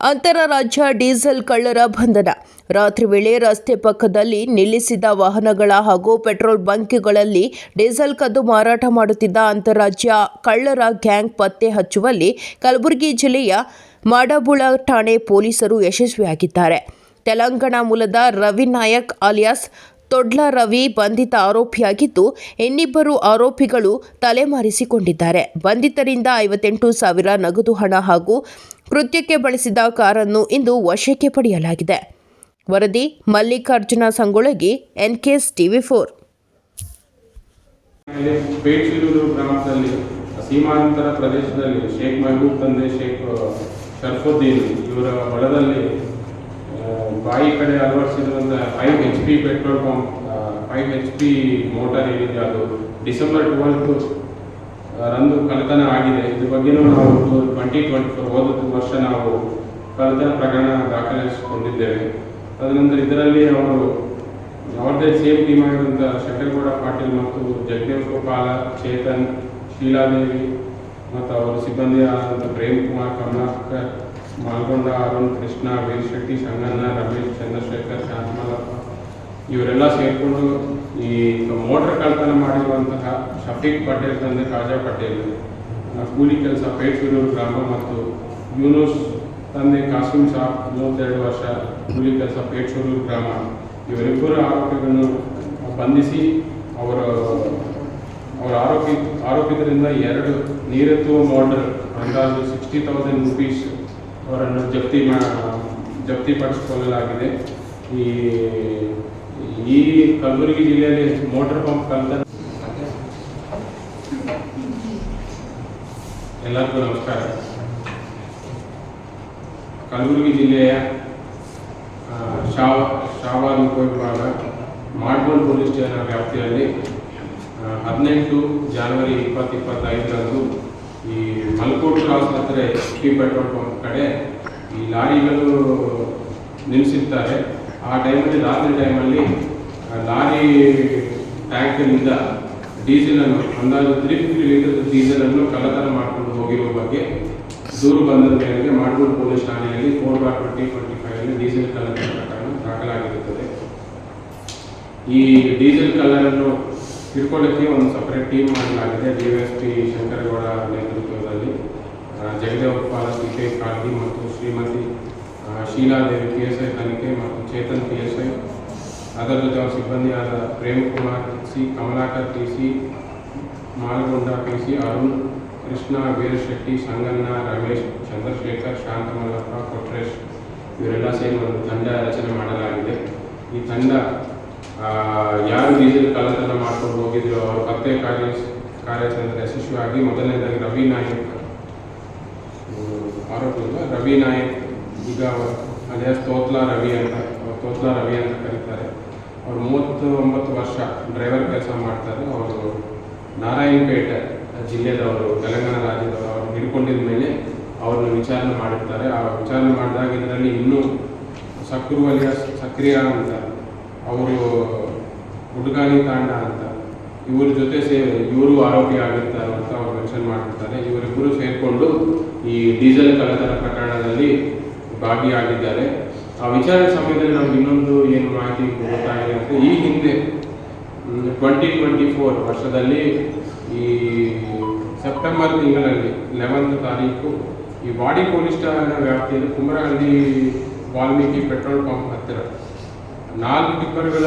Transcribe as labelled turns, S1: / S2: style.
S1: ಅಂತರರಾಜ್ಯ ಡೀಸೆಲ್ ಕಳ್ಳರ ಬಂಧನ. ರಾತ್ರಿ ವೇಳೆ ರಸ್ತೆ ಪಕ್ಕದಲ್ಲಿ ನಿಲ್ಲಿಸಿದ ವಾಹನಗಳ ಹಾಗೂ ಪೆಟ್ರೋಲ್ ಬಂಕ್ಗಳಲ್ಲಿ ಡೀಸೆಲ್ ಕದ್ದು ಮಾರಾಟ ಮಾಡುತ್ತಿದ್ದ ಅಂತಾರಾಜ್ಯ ಕಳ್ಳರ ಗ್ಯಾಂಗ್ ಪತ್ತೆ ಹಚ್ಚುವಲ್ಲಿ ಕಲಬುರಗಿ ಜಿಲ್ಲೆಯ ಮಾಡಬುಳ ಠಾಣೆ ಪೊಲೀಸರು ಯಶಸ್ವಿಯಾಗಿದ್ದಾರೆ. ತೆಲಂಗಾಣ ಮೂಲದ ರವಿ ನಾಯಕ್ ಅಲಿಯಾಸ್ ತೊಡ್ಲ ರವಿ ಬಂಧಿತ ಆರೋಪಿಯಾಗಿದ್ದು, ಇನ್ನಿಬ್ಬರು ಆರೋಪಿಗಳು ತಲೆಮಾರಿಸಿಕೊಂಡಿದ್ದಾರೆ. ಬಂಧಿತರಿಂದ ಐವತ್ತೆಂಟು ಸಾವಿರ ನಗದು ಹಣ ಹಾಗೂ ಕೃತ್ಯಕ್ಕೆ ಬಳಸಿದ ಕಾರನ್ನು ಇಂದು ವಶಕ್ಕೆ ಪಡೆಯಲಾಗಿದೆ. ವರದಿ Mallikarjuna Sangolagi NKS TV four.
S2: ಗ್ರಾಮದಲ್ಲಿ, ಸೀಮಾಂತರ ಪ್ರದೇಶದಲ್ಲಿ ಶೇಖ್ ಮೆಹಬೂಬ್ ತಂದೆ ಶೇಖ್ ಶರ್ಫುದ್ದೀನ್ ಇವರ ಹೊಲದಲ್ಲಿ ಬಾಯಿ ಕಡೆ ಅಳವಡಿಸಿರುವಂಥ five H P petrol pump five H P motor ಏನಿದೆ ಅದು ಡಿಸೆಂಬರ್ ಟ್ವೆಲ್ತ್ ರಂದು ಕಳ್ಳತನ ಆಗಿದೆ. ಇದ್ರ ಬಗ್ಗೆನೂ ನಾವು ಟ್ವೆಂಟಿ ಟ್ವೆಂಟಿ ಫೋರ್, ಹೋದ ವರ್ಷ ನಾವು ಕಳ್ಳತನ ಪ್ರಕರಣ ದಾಖಲಿಸಿಕೊಂಡಿದ್ದೇವೆ. ತದನಂತರ ಇದರಲ್ಲಿ ಅವರು ಅವ್ರದ್ದೇ ಸೇಮ್ ಟೀಮ್ ಆಗಿರುವಂಥ ಶಂಕರಗೌಡ ಪಾಟೀಲ್ ಮತ್ತು ಜಗದೇವ್ ಗೋಪಾಲ, ಚೇತನ್, ಶೀಲಾದೇವಿ ಮತ್ತು ಅವರ ಸಿಬ್ಬಂದಿ ಆದಂಥ ಪ್ರೇಮ್ ಕುಮಾರ್ ಕಮಲಾಕರ್ ಮಾಲ್ಗೊಂಡ, ಅರುಣ್, ಕೃಷ್ಣ ವೀರ್ ಶೆಟ್ಟಿ ಸಂಗಣ್ಣ, ರಮೇಶ್, ಚಂದ್ರಶೇಖರ್ ಶಾಂತಮಾಲಪ್ಪ ಇವರೆಲ್ಲ ಸೇರಿಕೊಂಡು ಈ ಮೋಟರ್ ಕಳ್ತನ ಮಾಡಿರುವಂತಹ ಶಫೀಕ್ ಪಟೇಲ್ ತಂದೆ ಖಾಜಾ ಪಟೇಲ್ ಕೂಲಿ ಕೆಲಸ ಪೇಟೂರು ಗ್ರಾಮ ಮತ್ತು ಯೂನೂಸ್ ತಂದೆ ಕಾಸಿಂ ಸಾಬ್ ಮೂವತ್ತೆರಡು ವರ್ಷ ಕೂಲಿ ಕೆಲಸ ಪೇಟೂರು ಗ್ರಾಮ. ಇವರಿಬ್ಬರು ಆರೋಪಿಗಳನ್ನು ಬಂಧಿಸಿ ಅವರ ಅವರ ಆರೋಪಿ, ಆರೋಪಿತರಿಂದ ಎರಡು ನೀರೆತ್ತುವ ಮೋಟರ್ ಅಂದಾಜು ಸಿಕ್ಸ್ಟಿ ತೌಸಂಡ್ ರುಪೀಸ್ ಅವರನ್ನು ಜಪ್ತಿ ಮಾ ಜಪ್ತಿಪಡಿಸಿಕೊಳ್ಳಲಾಗಿದೆ. ಈ ಈ ಕಲಬುರಗಿ ಜಿಲ್ಲೆಯಲ್ಲಿ ಮೋಟರ್ ಪಂಪ್ ಕಲ್ತ ಎಲ್ಲರಿಗೂ ನಮಸ್ಕಾರ. ಕಲಬುರಗಿ ಜಿಲ್ಲೆಯ ಶಾವ, ಶಾವಾಲ್ ಉಪವಿಭಾಗ ಮಾಡ್ಗೋಲ್ ಪೊಲೀಸ್ ಠಾಣಾ ವ್ಯಾಪ್ತಿಯಲ್ಲಿ ಹದಿನೆಂಟು ಜಾನ್ವರಿ ಇಪ್ಪತ್ತು ಇಪ್ಪತ್ತೈದರಂದು ಈ ಮಲ್ಕೋಟ್ ಕ್ರಾಸ್ ಹತ್ತಿರ ಪೆಟ್ರೋಲ್ ಪಂಪ್ ಕಡೆ ಈ ಲಾರಿಗಳು ನಿಲ್ಲಿಸಿರ್ತಾರೆ ಆ ಟೈಮಲ್ಲಿ ರಾತ್ರಿ ಟೈಮಲ್ಲಿ ಲಾರಿ ಟ್ಯಾಂಕ್ನಿಂದ ಡೀಸೆಲನ್ನು ಅಂದಾಜು ತ್ರೀ ಫಿಫ್ಟಿ ಲೀಟರ್ ಡೀಸೆಲನ್ನು ಕಳ್ಳತನ ಮಾಡಿಕೊಂಡು ಹೋಗಿರುವ ಬಗ್ಗೆ ದೂರು ಬಂದ ಮೇರೆಗೆ ಮಾಡ್ಗೋಲ್ ಪೊಲೀಸ್ ಠಾಣೆಯಲ್ಲಿ ಫೋರ್ ಬಾರ್ ಟ್ವೆಂಟಿ ಟ್ವೆಂಟಿ ಫೈವಲ್ಲಿ ಡೀಸೆಲ್ ಕಳ್ಳತನ ಪ್ರಕರಣ ದಾಖಲಾಗಿರುತ್ತದೆ. ಈ ಡೀಸೆಲ್ ಕಲ್ಲರನ್ನು ಹಿಡ್ಕೊಳ್ಳೋಕ್ಕೆ ಒಂದು ಸಪರೇಟ್ ಟೀಮ್ ಮಾಡಲಾಗಿದೆ. ಡಿ ಎಸ್ ಪಿ ಶಂಕರಗೌಡ ನೇತೃತ್ವದಲ್ಲಿ ಆ, ಜಗದೇವ್ ಪಾಲ ಸಿ ಕೆ ಕಾಳ್ಗಿ ಮತ್ತು Shrimati Sheeladevi P S I ತನಿಖೆ ಮತ್ತು ಚೇತನ್ ಪಿ ಎಸ್ ಐ ಅದರ ಜೊತೆ ಅವರ ಸಿಬ್ಬಂದಿಯಾದ Prem Kumar C, Kamalakar T C Malagonda P C Arun, Krishna, Veerashetty, Sanganna, Ramesh, Chandrashekar, Shantamallappa, Kotresh, ಇವರೆಲ್ಲ ಸೇರಿ ಒಂದು ತಂಡ ರಚನೆ ಮಾಡಲಾಗಿದೆ. ಈ ತಂಡ ಯಾರು ಡೀಸೆಲ್ ಕಳ್ಳತನ ಮಾಡ್ಕೊಂಡು ಹೋಗಿದ್ರು ಅವರು ಪತ್ತೆ ಕಾರ್ಯ ಕಾರ್ಯಾಚರಣೆ ಯಶಸ್ವಿಯಾಗಿ ಮೊದಲನೇದಾಗಿ ರವಿ ನಾಯಕ್. ಆರೋಪಿ ರವಿ ನಾಯಕ್ ಈಗ ಅದೇ ತೋತ್ಲಾ ರವಿ ಅಂತ ತೋತ್ಲಾ ರವಿ ಅಂತ ಕರೀತಾರೆ. ಅವರು ಮೂವತ್ತು ಒಂಬತ್ತು ವರ್ಷ ಡ್ರೈವರ್ ಕೆಲಸ ಮಾಡ್ತಾರೆ. ಅವರು ನಾರಾಯಣಪೇಟೆ ಜಿಲ್ಲೆದವರು, ತೆಲಂಗಾಣ ರಾಜ್ಯದವರು, ಅವರು ಹಿಡ್ಕೊಂಡಿದ ಮೇಲೆ ಅವ್ರನ್ನ ವಿಚಾರಣೆ ಮಾಡಿರ್ತಾರೆ. ಆ ವಿಚಾರಣೆ ಮಾಡಿದಾಗ ಇದರಲ್ಲಿ ಇನ್ನೂ ಸಕ್ರು ಅಲಿಯಾಸ್ ಸಕ್ರಿಯ ಅಂತ, ಅವರು ಹುಡುಗಾನಿ ತಾಂಡ ಅಂತ, ಇವ್ರ ಜೊತೆ ಸೇ, ಇವರು ಆರೋಪಿ ಆಗಿರ್ತಾರೆ ಅಂತ ಅವ್ರು ಮೆನ್ಷನ್ ಮಾಡಿರ್ತಾರೆ. ಇವರಿಬ್ಬರು ಸೇರಿಕೊಂಡು ಈ ಡೀಸೆಲ್ ಕಳ್ಳತನ ಪ್ರಕರಣದಲ್ಲಿ ಭಾಗಿಯಾಗಿದ್ದಾರೆ. ಆ ವಿಚಾರ ಸಮಯದಲ್ಲಿ ನಮ್ಗೆ ಇನ್ನೊಂದು ಏನು ಮಾಹಿತಿ ಗೊತ್ತಾಗಿದೆ ಅಂದರೆ ಈ ಹಿಂದೆ ಟ್ವೆಂಟಿ ಟ್ವೆಂಟಿ ಫೋರ್ ವರ್ಷದಲ್ಲಿ ಈ ಸೆಪ್ಟೆಂಬರ್ ತಿಂಗಳಲ್ಲಿ ಲೆವೆಂತ್ ತಾರೀಕು ಈ ವಾಡಿ ಪೊಲೀಸ್ ಠಾಣೆ ವ್ಯಾಪ್ತಿಯಲ್ಲಿ ಕುಮರಹಳ್ಳಿ ವಾಲ್ಮೀಕಿ ಪೆಟ್ರೋಲ್ ಪಂಪ್ ಹತ್ತಿರ ನಾಲ್ಕು ಟಿಪ್ಪರ್ಗಳ